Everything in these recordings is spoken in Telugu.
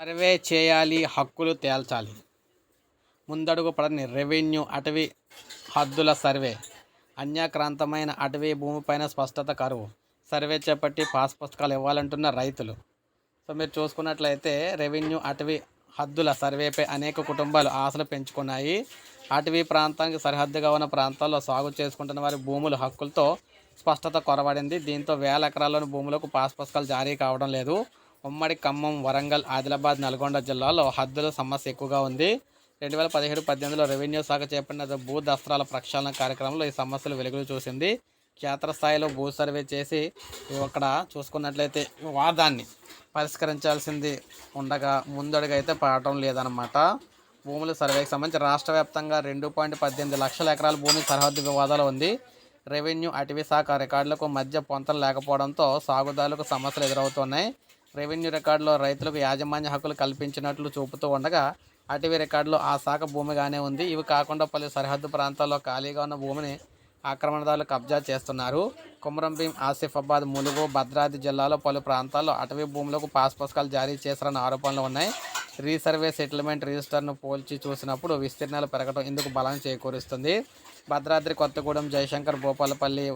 సర్వే చేయాలి హక్కులు తేల్చాలి. ముందడుగు పడని రెవెన్యూ అటవీ హద్దుల సర్వే. అన్యాక్రాంతమైన అటవీ భూమిపైన స్పష్టత కరువు. సర్వే చేపట్టి పాస్ పుస్తకాలు ఇవ్వాలంటున్న రైతులు. సో మీరు చూసుకున్నట్లయితే రెవెన్యూ అటవీ హద్దుల సర్వేపై అనేక కుటుంబాలు ఆశలు పెంచుకున్నాయి. అటవీ ప్రాంతానికి సరిహద్దుగా ఉన్న ప్రాంతాల్లో సాగు చేసుకుంటున్న వారి భూముల హక్కులతో స్పష్టత కొరబడింది దీంతో వేల ఎకరాల్లోని భూములకు పాస్ పుస్తకాలు జారీ కావడం లేదు. ఉమ్మడి ఖమ్మం వరంగల్ ఆదిలాబాద్ నల్గొండ జిల్లాలో హద్దుల సమస్య ఎక్కువగా ఉంది. రెండు వేల పదిహేడు పద్దెనిమిదిలో రెవెన్యూ శాఖ చేపట్టిన భూ దస్త్రాల ప్రక్షాళన కార్యక్రమంలో ఈ సమస్యలు వెలుగులు చూసింది. క్షేత్రస్థాయిలో భూ సర్వే చేసి అక్కడ చూసుకున్నట్లయితే వాదాన్ని పరిష్కరించాల్సింది ఉండగా ముందడుగు అయితే పడటం లేదనమాట భూముల సర్వేకి సంబంధించి రాష్ట్ర వ్యాప్తంగా రెండు పాయింట్ పద్దెనిమిది లక్షల ఎకరాల భూమి సరిహద్దు వివాదాలు ఉంది. రెవెన్యూ అటవీ శాఖ రికార్డులకు మధ్య పొంతలు లేకపోవడంతో సాగుదారులకు సమస్యలు ఎదురవుతున్నాయి. రెవెన్యూ రికార్డులో రైతులకు యాజమాన్య హక్కులు కల్పించినట్లు చూపుతూ ఉండగా అటవీ రికార్డులో ఆ శాఖ భూమిగానే ఉంది. ఇవి కాకుండా పలు సరిహద్దు ప్రాంతాల్లో ఖాళీగా ఉన్న భూమిని ఆక్రమణదారులు కబ్జా చేస్తున్నారు. కుమరంభీం ఆసిఫాబాద్ ములుగు భద్రాద్రి జిల్లాలో పలు ప్రాంతాల్లో అటవీ భూములకు పాస్ పుస్తకాలు జారీ చేశారన్న ఆరోపణలు ఉన్నాయి. రీసర్వే సెటిల్మెంట్ రిజిస్టర్ను పోల్చి చూసినప్పుడు విస్తీర్ణాలు పెరగడం ఇందుకు బలం చేకూరుస్తుంది. భద్రాద్రి కొత్తగూడెం జయశంకర్ భూపాలపల్లి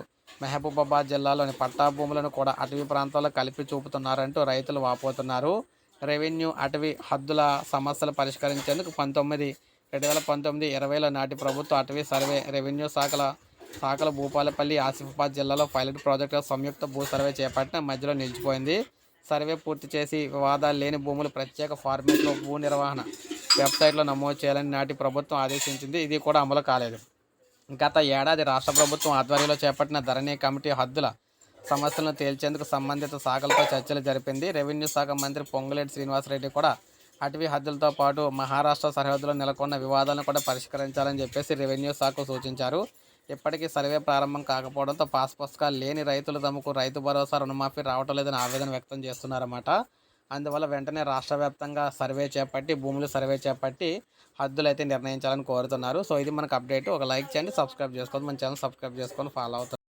మహబూబాబాద్ జిల్లాలోని పట్టా భూములను కూడా అటవీ ప్రాంతాల్లో కలిపి చూపుతున్నారంటూ రైతులు వాపోతున్నారు. రెవెన్యూ అటవీ హద్దుల సమస్యలు పరిష్కరించేందుకు పంతొమ్మిది రెండు వేల పంతొమ్మిది ఇరవైలో నాటి ప్రభుత్వ అటవీ సర్వే రెవెన్యూ శాఖల శాఖల భూపాలపల్లి ఆసిఫాబాద్ జిల్లాలో పైలట్ ప్రాజెక్టు సంయుక్త భూ సర్వే చేపట్టిన మధ్యలో నిలిచిపోయింది. సర్వే పూర్తి చేసి వివాదాలు లేని భూములు ప్రత్యేక ఫార్మేట్లో భూ నిర్వహణ వెబ్సైట్లో నమోదు చేయాలని నాటి ప్రభుత్వం ఆదేశించింది. ఇది కూడా అమలు కాలేదు. గత ఏడాది రాష్ట్ర ప్రభుత్వం ఆధ్వర్యంలో చేపట్టిన ధరణి కమిటీ హద్దుల సమస్యలను తేల్చేందుకు సంబంధిత శాఖలతో చర్చలు జరిపింది. రెవెన్యూ శాఖ మంత్రి పొంగులేటి శ్రీనివాసరెడ్డి కూడా అటవీ హద్దులతో పాటు మహారాష్ట్ర సరిహద్దులో నెలకొన్న వివాదాలను కూడా పరిష్కరించాలని చెప్పేసి రెవెన్యూ శాఖ సూచించారు. ఇప్పటికీ సర్వే ప్రారంభం కాకపోవడంతో పాస్ పుస్తకాలు లేని రైతులు తమకు రైతు భరోసా రుణమాఫీ రావటం లేదని ఆవేదన వ్యక్తం చేస్తున్నారన్నమాట. అందువల్ల వెంటనే రాష్ట్ర వ్యాప్తంగా సర్వే చేపట్టి భూములు సర్వే చేపట్టి హద్దులు అయితే నిర్ణయించాలని కోరుతున్నారు. సో ఇది మనకు అప్డేట్. ఒక లైక్ చేయండి సబ్స్క్రైబ్ చేసుకోండి. మన ఛానల్ సబ్స్క్రైబ్ చేసుకొని ఫాలో అవుతారు.